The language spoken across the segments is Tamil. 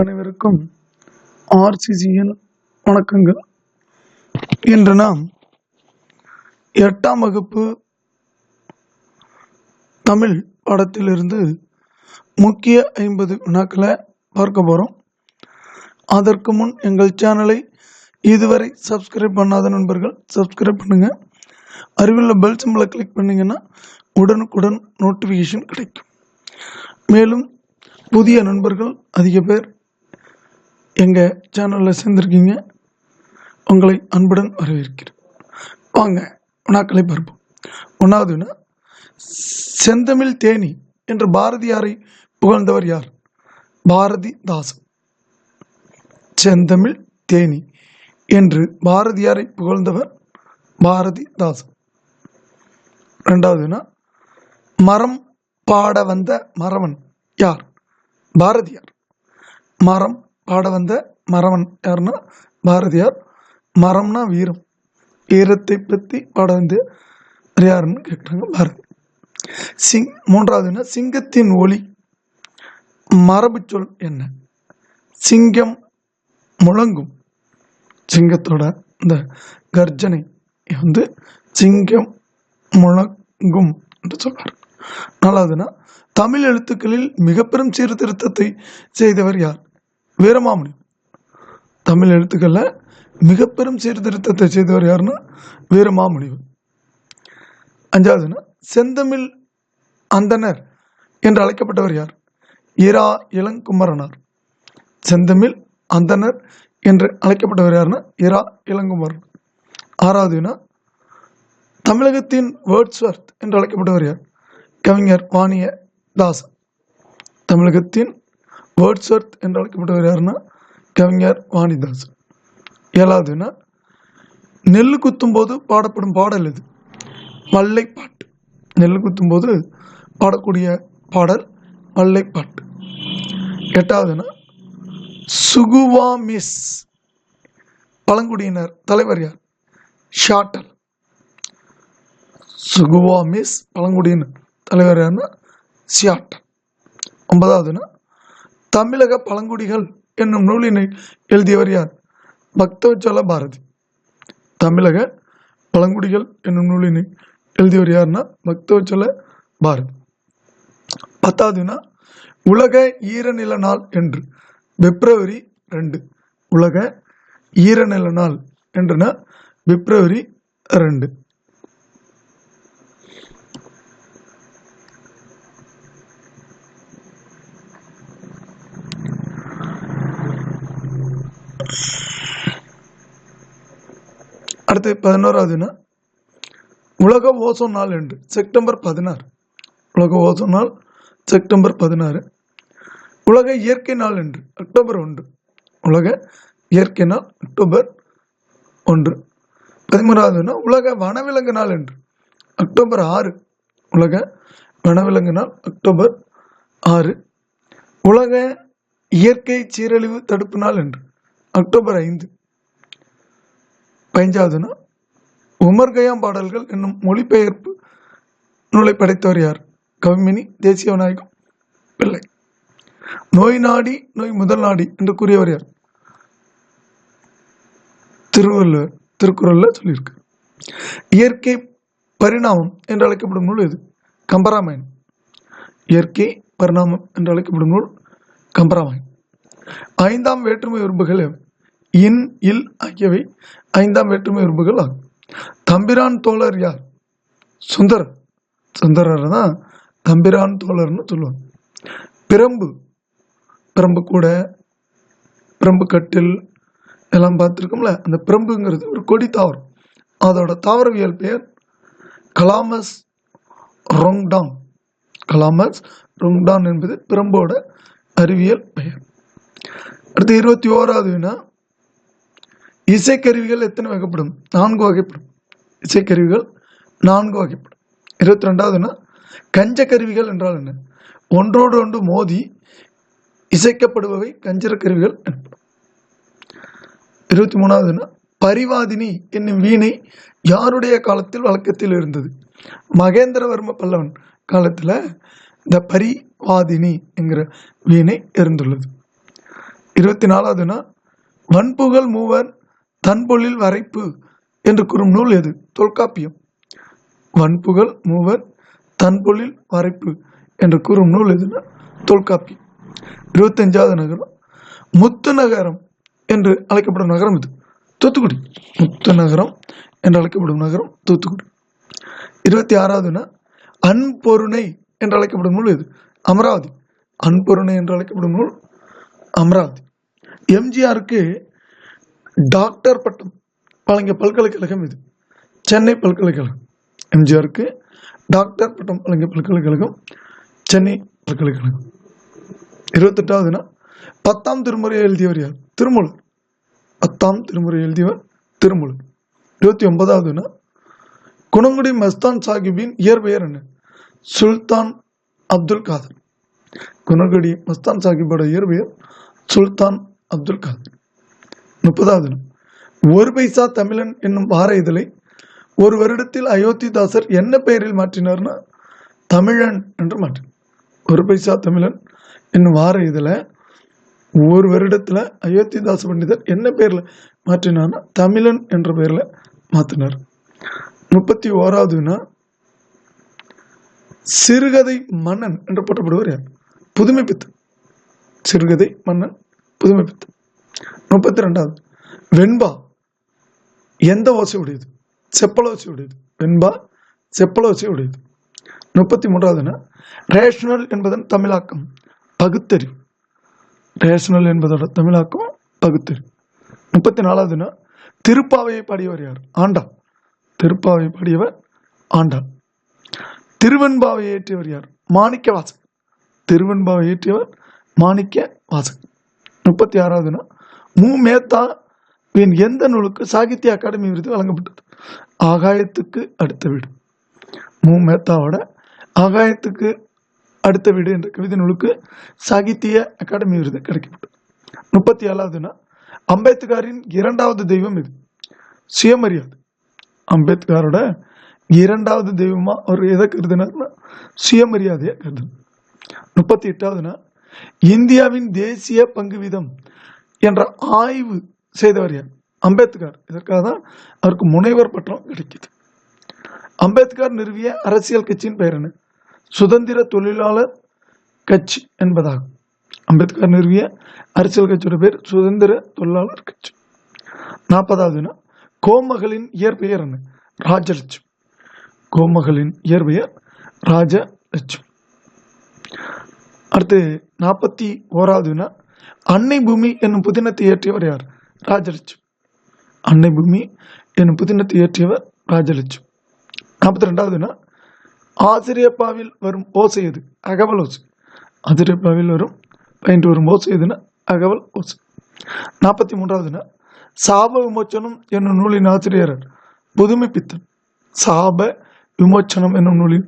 அனைவருக்கும் ஆர்சிசியின் வணக்கங்கள். இன்று நாம் எட்டாம் வகுப்பு தமிழ் படத்திலிருந்து முக்கிய ஐம்பது வினாக்களை பார்க்க போகிறோம் அதற்கு முன் எங்கள் சேனலை இதுவரை சப்ஸ்கிரைப் பண்ணாத நண்பர்கள் சப்ஸ்கிரைப் பண்ணுங்கள் அருகிலுள்ள பெல் சிம்பிளை கிளிக் பண்ணிங்கன்னா உடனுக்குடன் நோட்டிஃபிகேஷன் கிடைக்கும். மேலும் புதிய நண்பர்கள் அதிக பேர் எங்கள் சேனலில் சேர்ந்துருக்கீங்க உங்களை அன்புடன் வரவேற்கிறேன். வாங்க வினாக்களை பார்ப்போம். ஒன்றாவது வினா செந்தமிழ் தேனி என்று பாரதியாரை புகழ்ந்தவர் யார்? பாரதிதாசன். செந்தமிழ் தேனி என்று பாரதியாரை புகழ்ந்தவர் பாரதிதாசன். ரெண்டாவது மரம் பாட வந்த மறவன் யார்? பாரதியார். மரம் பாட வந்த மரவன் யாருன்னா? பாரதியார். மரம்னா வீரம். வீரத்தை பற்றி பாட வந்து யாருன்னு கேட்குறாங்க பாரதி. சிங் மூன்றாவதுன்னா சிங்கத்தின் ஒளி. மரபு சொல் என்ன? சிங்கம் முழங்கும். சிங்கத்தோட இந்த கர்ஜனை வந்து சிங்கம் முழங்கும் என்று சொல்வார். நாலாவதுன்னா தமிழ் எழுத்துக்களில் மிக பெரும் சீர்திருத்தத்தை செய்தவர் யார்? வீரமாமுனி தமிழ் எழுத்துக்களில் மிக பெரும் சீர்திருத்தத்தை செய்தவர் யாருன்னா வீரமாமுனிவர் அஞ்சாவதுன்னா செந்தமிழ் அந்தனர் என்று அழைக்கப்பட்டவர் யார்? இரா இளங்குமரனார். செந்தமிழ் அந்தனர் என்று அழைக்கப்பட்டவர் யாருன்னா இரா இளங்குமரன். ஆறாவதுனா தமிழகத்தின் வேர்ட்ஸ்வர்த் என்று அழைக்கப்பட்டவர் யார்? கவிஞர் வாணிய தாசன் தமிழகத்தின் வேர்ட்ஸ்வர்த் என்று அழைக்கப்பட்டவர் யாருன்னா கவிஞர் வாணிதாசன். ஏழாவதுன்னா நெல் குத்தும் போது பாடப்படும் பாடல் இது வல்லைப்பாட்டு நெல் குத்தும் போது பாடக்கூடிய பாடல் வல்லைப்பாட்டு எட்டாவதுன்னா சுகுவா மிஸ் பழங்குடியினர் தலைவர் யார்? ஷாட்டல். சுகுவா மிஸ் பழங்குடியினர் தலைவர் யாருன்னா சியாட்டல் ஒன்பதாவதுன்னா தமிழக பழங்குடிகள் என்னும் நூலினை எழுதியவர் யார்? பக்தவச்சல பாரதி தமிழக பழங்குடிகள் என்னும் நூலினை எழுதியவர் யாருன்னா பக்தவச்சல பாரதி பத்தாவதுனா உலக ஈரநில நாள் என்று பிப்ரவரி ரெண்டு. உலக ஈரநில நாள் என்றுனா பிப்ரவரி ரெண்டு. அடுத்து பதினோராவதுனா உலக ஓசோன் நாள் என்று செப்டம்பர் பதினாறு. உலக ஓசோன் நாள் செப்டம்பர் பதினாறு. உலக இயற்கை நாள் என்று அக்டோபர் ஒன்று. உலக இயற்கை நாள் அக்டோபர் ஒன்று. பதிமூறாவதுன்னா உலக வனவிலங்கு நாள் என்று அக்டோபர் ஆறு. உலக வனவிலங்கு நாள் அக்டோபர் ஆறு. உலக இயற்கை சீரழிவு தடுப்பு நாள் என்று அக்டோபர் ஐந்து. பதினஞ்சாவதுனா உமர் கயாம் பாடல்கள் என்னும் மொழிபெயர்ப்பு நூலை படைத்தவர் யார்? கவிமினி தேசிய விநாயகம் பிள்ளை. நோய் நாடி நோய் முதல் நாடி என்று கூறியவர் யார்? திருவள்ளுவர் திருக்குறள்ல சொல்லியிருக்கு. இயற்கை பரிணாமம் என்று அழைக்கப்படும் நூல் இது கம்பராமாயணம். இயற்கை பரிணாமம் என்று அழைக்கப்படும் நூல் கம்பராமாயணம். ஐந்தாம் வேற்றுமை உறுப்புகள் எவை? இன் இல் ஆகியவை ஐந்தாம் வேற்றுமை உறுப்புகள் ஆகும். தம்பிரான் தோழர் யார்? சுந்தரர் சுந்தரர் தான் தம்பிரான் தோழர்னு சொல்லுவாங்க. பிரம்பு. பிரம்பு கூட பிரம்பு கட்டில் எல்லாம் பார்த்துருக்கோம்ல அந்த பிரம்புங்கிறது ஒரு கொடி தாவரம். அதோட தாவரவியல் பெயர் கலாமஸ் ரொங்டாங் கலாமஸ் ரொங்டான் என்பது பிரம்போட அறிவியல் பெயர். அடுத்து இருபத்தி ஓராவது வினா இசைக்கருவிகள் எத்தனை வகைப்படும்? நான்கு வகைப்படும். இசைக்கருவிகள் நான்கு வகைப்படும். இருபத்தி ரெண்டாவதுன்னா கஞ்ச கருவிகள் என்றால் என்ன? ஒன்றோடு ஒன்று மோதி இசைக்கப்படுபவை கஞ்சர கருவிகள் எனப்படும். இருபத்தி மூணாவதுன்னா பரிவாதினி என்னும் வீணை யாருடைய காலத்தில் வழக்கத்தில் இருந்தது? மகேந்திரவர்ம பல்லவன் காலத்தில் இந்த பரிவாதினி என்கிற வீணை இருந்துள்ளது. இருபத்தி நாலாவதுன்னா வன்புகள் வன்புகழ் மூவர் தன்பொழில் வரைப்பு என்று கூறும் நூல் எது? தொல்காப்பியம். வன்புகழ் மூவர் தன்பொழில் வரைப்பு என்று கூறும் நூல் எதுனா? தொல்காப்பியம். இருபத்தஞ்சாவது நகரம். முத்து நகரம் என்று அழைக்கப்படும் நகரம் இது. தூத்துக்குடி. முத்து நகரம் என்று அழைக்கப்படும் நகரம் தூத்துக்குடி. இருபத்தி ஆறாவதுனா அன்பொருணை என்று அழைக்கப்படும் நூல் எது? அமராவதி. அன்பொருணை என்று அழைக்கப்படும் நூல் அமராவதி. எம்ஜிஆருக்கு டாக்டர் பட்டம். வழங்கிய பல்கலைக்கழகம் இது. சென்னை பல்கலைக்கழகம். எம்ஜிஆருக்கு டாக்டர் பட்டம் வழங்கிய பல்கலைக்கழகம். சென்னை பல்கலைக்கழகம். இருபத்தெட்டாவதுனா பத்தாம் திருமுறை எழுதியவர் யார்? திருமூலர். பத்தாம் திருமுறை எழுதியவர் திருமூலர். இருபத்தி ஒன்பதாவதுனா குணங்குடி மஸ்தான் சாஹிப்பின் இயற்பெயர் என்ன? சுல்தான் அப்துல் காதர். குணங்குடி மஸ்தான் சாஹிப்போட இயற்பெயர் சுல்தான் அப்துல் காதர். முப்பதாவது தினம் ஒரு பைசா தமிழன் என்னும் வார இதழை ஒரு வருடத்தில் அயோத்திதாசர் என்ன பெயரில் மாற்றினார்னா தமிழன் என்று மாற்றினார் ஒரு பைசா தமிழன் என்னும் வார இதழை ஒரு வருடத்தில் அயோத்திதாச பண்டிதர் என்ன பெயரில் மாற்றினார்னா தமிழன் என்ற பெயரில் மாற்றினார் முப்பத்தி ஓராவதுனா சிறுகதை மன்னன் என்று போற்றப்படுவர் யார்? புதுமை சிறுகதை மன்னன் புதுமை பித்து முப்பத்தி ரெண்டாவது வெண்பா. எந்த ஓசை உடையது செப்பல ஓசை உடையது வெண்பா செப்பல ஓசை உடையது முப்பத்தி மூன்றாவதுன்னா ரேஷனல் என்பதன் தமிழாக்கம் பகுத்தறிவு ரேஷனல் என்பதோட தமிழாக்கம் பகுத்தறிவு முப்பத்தி நாலாவதுன்னா திருப்பாவையை பாடியவர் யார்? ஆண்டா திருப்பாவை பாடியவர் ஆண்டா திருவெண்பாவை ஏற்றியவர் யார்? மாணிக்க வாசகர் திருவெண்பாவை ஏற்றியவர் மாணிக்க வாசகர் முப்பத்தி ஆறாவதுன்னா மு மேத்தா வின் எந்த நூலுக்கு சாகித்ய அகாடமி விருது வழங்கப்பட்டது? ஆகாயத்துக்கு அடுத்த வீடு. மு மேத்தாவோட ஆகாயத்துக்கு அடுத்த வீடு என்ற கவிதை நூலுக்கு சாகித்ய அகாடமி விருது கிடைக்கப்பட்டது. முப்பத்தி ஏழாவதுனா அம்பேத்கரின் இரண்டாவது தெய்வம் இது. சுயமரியாதை. அம்பேத்கரோட இரண்டாவது தெய்வமா அவர் எதை கருதினார்னா சுயமரியாதையை கருதினார். முப்பத்தி எட்டாவதுனா இந்தியாவின் தேசிய பங்கு வீதம் என்ற ஆய்வு செய்தவர் யார்? அம்பேத்கர். இதற்காக தான் அவருக்கு முனைவர் பட்டம் கிடைக்குது. அம்பேத்கர் நிறுவிய அரசியல் கட்சியின் பெயர் என்ன? சுதந்திர தொழிலாளர் கட்சி என்பதாகும். அம்பேத்கர் நிறுவிய அரசியல் கட்சியோட பேர் சுதந்திர தொழிலாளர் கட்சி. நாற்பதாவதுனா கோமகளின் இயற்பெயர் என்ன? ராஜலட்சுமி. கோமகளின் இயற்பெயர் ராஜலட்சுமி. அடுத்து நாற்பத்தி ஓராவதுனா அன்னை பூமி என்னும் புதினத்தை இயற்றியவர் யார்? ராஜலட்சு அன்னை பூமி என்னும் புதினத்தை இயற்றியவர் ராஜலட்சு நாற்பத்தி ரெண்டாவதுன்னா ஆசிரியப்பாவில் வரும் ஓசை எது? அகவல் ஓசை. ஆசிரியப்பாவில் வரும் பயின்று வரும் ஓசை எதுனா? அகவல் ஓசை. நாற்பத்தி மூன்றாவதுன்னா சாப விமோச்சனம் என்னும் நூலின் ஆசிரியர் புதுமை பித்தன் சாப விமோச்சனம் என்னும் நூலின்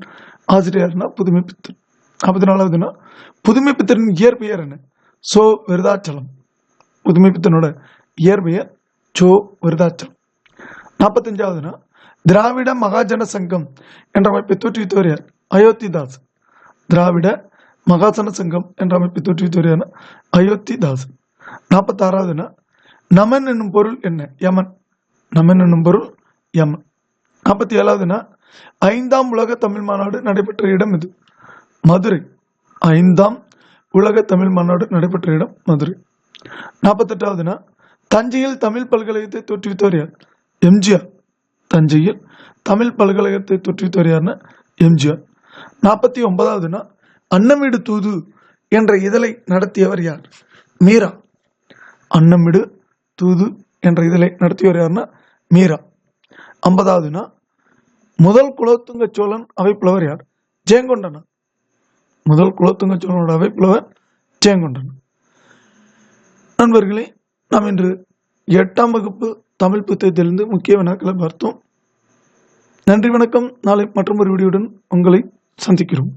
ஆசிரியர்னா புதுமை பித்தன் நாற்பத்தி நாலாவதுன்னா புதுமை பித்தனின் இயற்பெயர் என்ன? சோ விருதாச்சலம். புதுமைப்பித்தனோட இயற்பெயர் சோ விருதாச்சலம். நாற்பத்தஞ்சாவதுனா திராவிட மகாஜன சங்கம் என்ற அமைப்பை தோற்றுவித்தவர் யார்? அயோத்திதாஸ். திராவிட மகாசன சங்கம் என்ற அமைப்பை தோற்றுவித்தவர் யார் அயோத்திதாஸ். நாற்பத்தாறாவதுனா நமன் என்னும் பொருள் என்ன? யமன். நமன் என்னும் பொருள் யமன். நாற்பத்தி ஏழாவதுனா ஐந்தாம் உலக தமிழ் மாநாடு நடைபெற்ற இடம் இது. மதுரை. ஐந்தாம் உலக தமிழ் மாநாடு நடைபெற்ற இடம் மதுரை. நாற்பத்தெட்டாவதுனா தஞ்சையில் தமிழ் பல்கலைக்கழகத்தை தோற்றுவித்தவர் யார்? எம்ஜிஆர். தஞ்சையில் தமிழ் பல்கலைக்கழகத்தை தோற்றுவித்தவர் யாருன்னா எம்ஜிஆர். நாற்பத்தி ஒன்பதாவது நாள் அன்னமிடு தூது என்ற இதழை நடத்தியவர் யார்? மீரா. அன்னமிடு தூது என்ற இதழை நடத்தியவர் யார்னா மீரா. ஐம்பதாவதுனா முதல் குலோத்துங்க சோழன் அவைப்புலவர் யார்? ஜெயங்கொண்டனா முதல் குலத்துங்க சோழனோட அவைப்புலவர் ஜெயங்கொண்டன். நண்பர்களே நாம் இன்று எட்டாம் வகுப்பு தமிழ் புத்தகத்திலிருந்து முக்கிய வினாக்களை பார்த்தோம். நன்றி வணக்கம். நாளை மற்றொரு வீடியோடன் உங்களை சந்திக்கிறோம்.